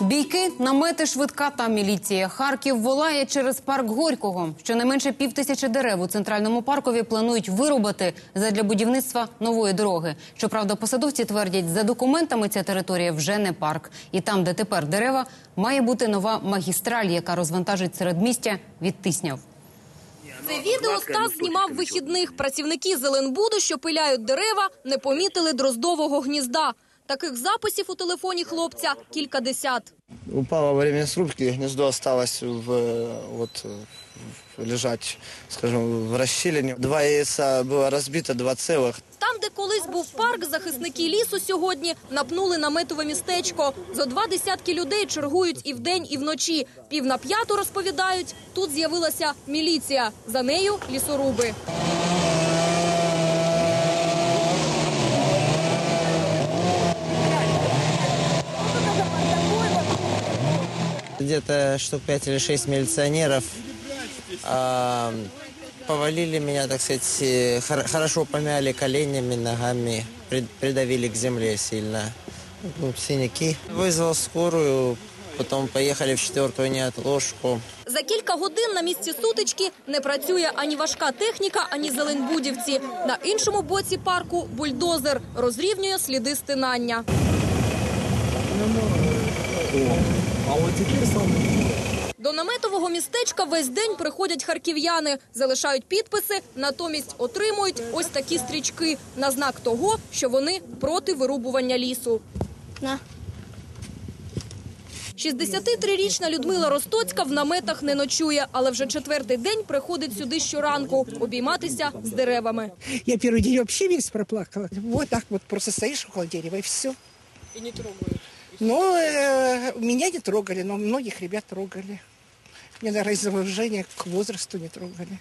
Бійки, намети, швидка та міліція. Харків волає через парк Горького. Щонайменше пів тисячі дерев у центральному паркові планують вирубати задля будівництва нової дороги. Щоправда, посадовці твердять, за документами ця територія вже не парк. І там, де тепер дерева, має бути нова магістраль, яка розвантажить середмістя від тисняв. Це відео Стас знімав вихідних. Працівники Зеленбуду, що пиляють дерева, не помітили дроздового гнізда. Таких записів у телефоні хлопця кількадесят. Упало во время срубки, гнездо осталось в, э, вот, э, в- лежать, скажем, в расщелине. Два яйца было разбито, два целых. Там, де колись був парк, захисники лісу сьогодні напнули наметове містечко. Зо два десятки людей чергують і вдень, і вночі. Пів на п'яту розповідають. Тут з'явилася міліція. За нею лісоруби. Где-то штук пять или шесть милиционеров а, повалили меня, так сказать, э, хор- хорошо помяли коленями, ногами, прид- придавили к земле сильно. Ну, синяки. Вызвал скорую, потом поехали в четвертую неотложку. За кілька годин на місці сутички не працює ані важка техніка, ані зеленбудівці. На іншому боці парку бульдозер розрівнює сліди стинання. До наметового містечка весь день приходять харків'яни, залишають підписи, натомість отримують ось такі стрічки на знак того, що вони проти вирубування лісу. На. 63-річна Людмила Ростоцька в наметах не ночує, але вже четвертий день приходить сюди щоранку обійматися з деревами. Я первый день вообще весь проплакала. Вот так вот просто стоишь около дерева и все. І не трогают. Но э, меня не трогали, но многих ребят трогали. Мне, наверное, из-за уважения к возрасту не трогали.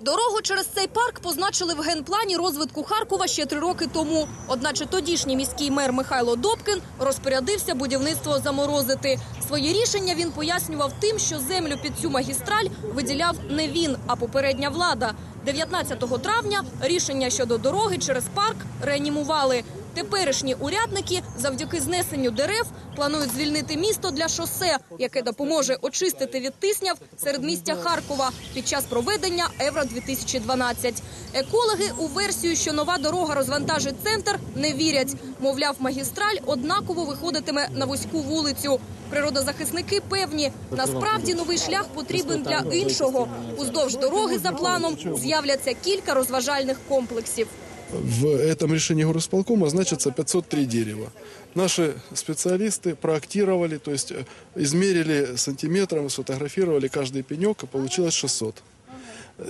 Дорогу через цей парк позначили в генплані розвитку Харкова ще три роки тому. Одначе тодішній міський мер Михайло Добкін розпорядився будівництво заморозити. Своє рішення він пояснював тим, що землю під цю магістраль виділяв не він, а попередня влада. 19 травня рішення щодо дороги через парк реанімували. Теперішні урядники завдяки знесенню дерев планують звільнити місто для шосе, яке допоможе очистити від тисняв серед містя Харкова під час проведення Евро 2012 Екологи у версію, що нова дорога розвантажить центр, не вірять. Мовляв, магістраль однаково виходитиме на вузьку вулицю. Природозахисники певні, насправді новий шлях потрібен для іншого. Уздовж дороги за планом з'являться кілька розважальних комплексів. В этом решении горосполкома значится 503 дерева. Наши специалисты проактировали, то есть э, измерили сантиметром, сфотографировали каждый пенек, и получилось 600.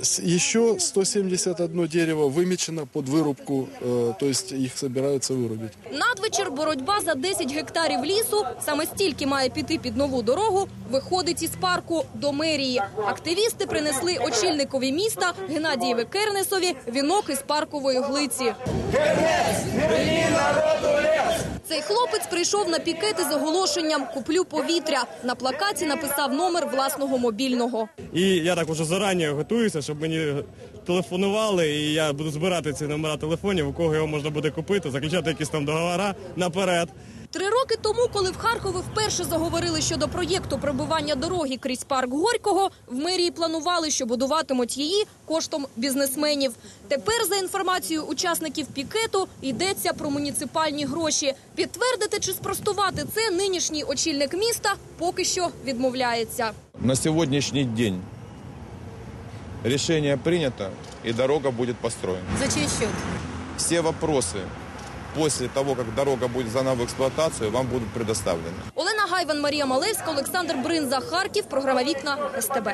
С- Еще 171 дерево вымечено под вырубку, э, то есть их собираются вырубить. Надвечір боротьба за 10 гектарів лісу, саме стільки має піти під нову дорогу, виходить із парку до мерії. Активісти принесли очільникові міста Геннадієві Кернесові вінок із паркової глиці. цей хлопець прийшов на пікети з оголошенням Куплю повітря. На плакаті написав номер власного мобільного. І я так уже зарані готуюся, щоб мені телефонували, і я буду збирати ці номера телефонів, у кого його можна буде купити, заключати якісь там договори наперед. Три роки тому, коли в Харкові вперше заговорили щодо проєкту пробивання дороги крізь парк Горького, в мерії планували, що будуватимуть її коштом бізнесменів. Тепер, за інформацією учасників пікету, йдеться про муніципальні гроші. Підтвердити чи спростувати це нинішній очільник міста поки що відмовляється. На сегодняшний день решение принято, и дорога будет построена. За чий счет? Все вопросы после того, как дорога будет заново в эксплуатацию, вам будут предоставлены. Олена Гайван, Марія Малевська, Олександр Бринза, Харків. Програма Вікна СТБ.